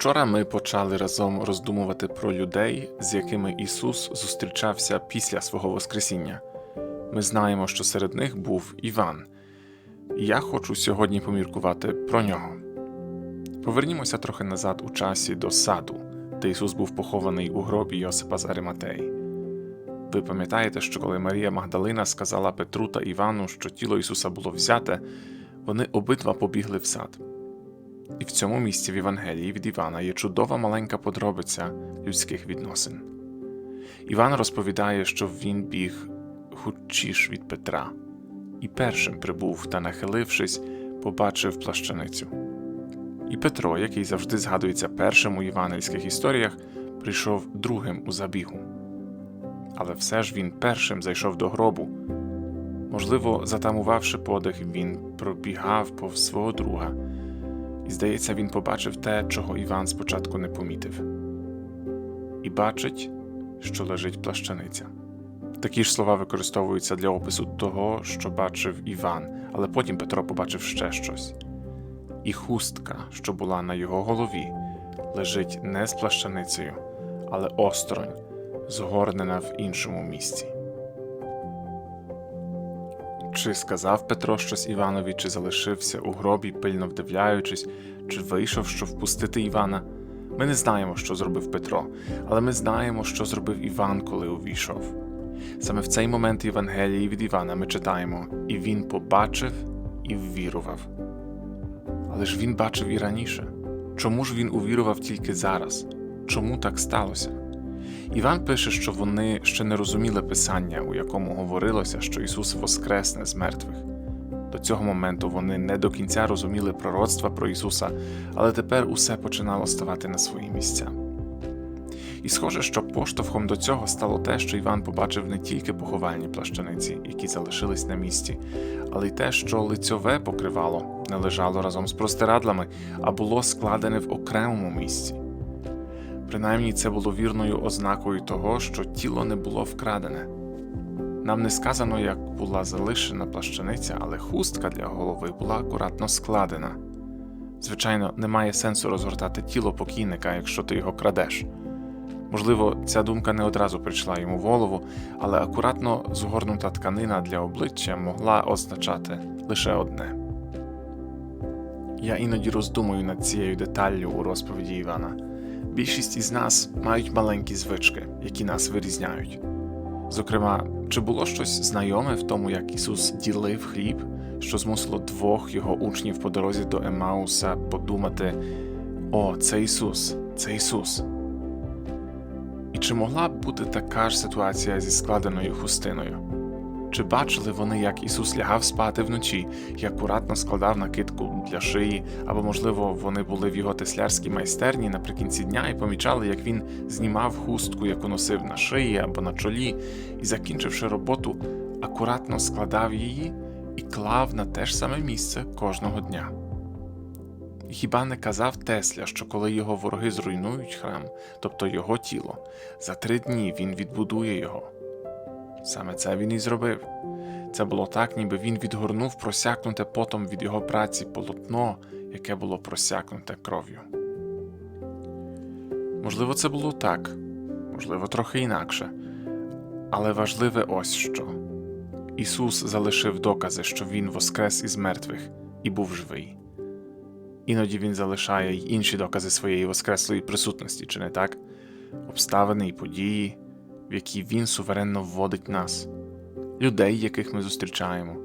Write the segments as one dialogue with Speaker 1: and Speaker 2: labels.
Speaker 1: Вчора ми почали разом роздумувати про людей, з якими Ісус зустрічався після свого Воскресіння. Ми знаємо, що серед них був Іван. І я хочу сьогодні поміркувати про нього. Повернімося трохи назад у часі до саду, де Ісус був похований у гробі Йосипа з Ариматеї. Ви пам'ятаєте, що коли Марія Магдалина сказала Петру та Івану, що тіло Ісуса було взяте, вони обидва побігли в сад. І в цьому місці в Євангелії від Івана є чудова маленька подробиця людських відносин. Іван розповідає, що він біг хутчіш від Петра, і першим прибув та, нахилившись, побачив плащаницю. І Петро, який завжди згадується першим у євангельських історіях, прийшов другим у забігу. Але все ж він першим зайшов до гробу. Можливо, затамувавши подих, він пробігав повз свого друга. І, здається, він побачив те, чого Іван спочатку не помітив. І бачить, що лежить плащаниця. Такі ж слова використовуються для опису того, що бачив Іван, але потім Петро побачив ще щось. І хустка, що була на його голові, лежить не з плащаницею, але осторонь, згорнена в іншому місці. Чи сказав Петро щось Іванові, чи залишився у гробі, пильно вдивляючись, чи вийшов, щоб впустити Івана? Ми не знаємо, що зробив Петро, але ми знаємо, що зробив Іван, коли увійшов. Саме в цей момент Євангелії від Івана ми читаємо: і він побачив і ввірував. Але ж він бачив і раніше. Чому ж він увірував тільки зараз? Чому так сталося? Іван пише, що вони ще не розуміли писання, у якому говорилося, що Ісус воскресне з мертвих. До цього моменту вони не до кінця розуміли пророцтва про Ісуса, але тепер усе починало ставати на свої місця. І схоже, що поштовхом до цього стало те, що Іван побачив не тільки поховальні плащаниці, які залишились на місці, але й те, що лицьове покривало не лежало разом з простирадлами, а було складене в окремому місці. Принаймні це було вірною ознакою того, що тіло не було вкрадене. Нам не сказано, як була залишена плащаниця, але хустка для голови була акуратно складена. Звичайно, немає сенсу розгортати тіло покійника, якщо ти його крадеш. Можливо, ця думка не одразу прийшла йому в голову, але акуратно згорнута тканина для обличчя могла означати лише одне. Я іноді роздумую над цією деталлю у розповіді Івана. Більшість із нас мають маленькі звички, які нас вирізняють. Зокрема, чи було щось знайоме в тому, як Ісус ділив хліб, що змусило двох його учнів по дорозі до Емауса подумати: О, це Ісус, це Ісус. І чи могла б бути така ж ситуація зі складеною хустиною? Чи бачили вони, як Ісус лягав спати вночі і акуратно складав накидку для шиї, або, можливо, вони були в його теслярській майстерні наприкінці дня і помічали, як він знімав хустку, яку носив на шиї або на чолі, і, закінчивши роботу, акуратно складав її і клав на те ж саме місце кожного дня. Хіба не казав Тесля, що коли його вороги зруйнують храм, тобто його тіло, за три дні він відбудує його? Саме це він і зробив. Це було так, ніби він відгорнув просякнуте потом від його праці полотно, яке було просякнуте кров'ю. Можливо, це було так, можливо, трохи інакше. Але важливе ось що Ісус залишив докази, що Він воскрес із мертвих і був живий. Іноді Він залишає й інші докази своєї воскреслої присутності, чи не так? Обставини і події в які він суверенно вводить нас, людей, яких ми зустрічаємо,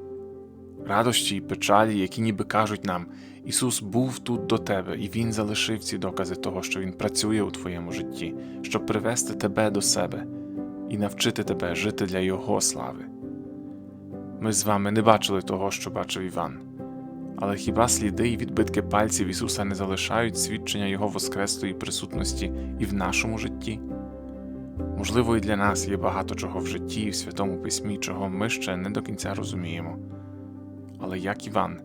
Speaker 1: радощі й печалі, які ніби кажуть нам: Ісус був тут до тебе, і Він залишив ці докази того, що Він працює у твоєму житті, щоб привести тебе до себе і навчити тебе жити для Його слави. Ми з вами не бачили того, що бачив Іван. Але хіба сліди і відбитки пальців Ісуса не залишають свідчення Його воскреслої присутності і в нашому житті? Можливо, і для нас є багато чого в житті і в Святому Письмі, чого ми ще не до кінця розуміємо. Але як Іван,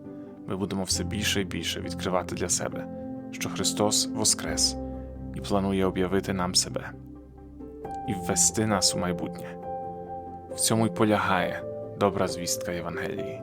Speaker 1: ми будемо все більше і більше відкривати для себе, що Христос воскрес і планує об'явити нам себе і ввести нас у майбутнє. В цьому й полягає добра звістка Євангелії.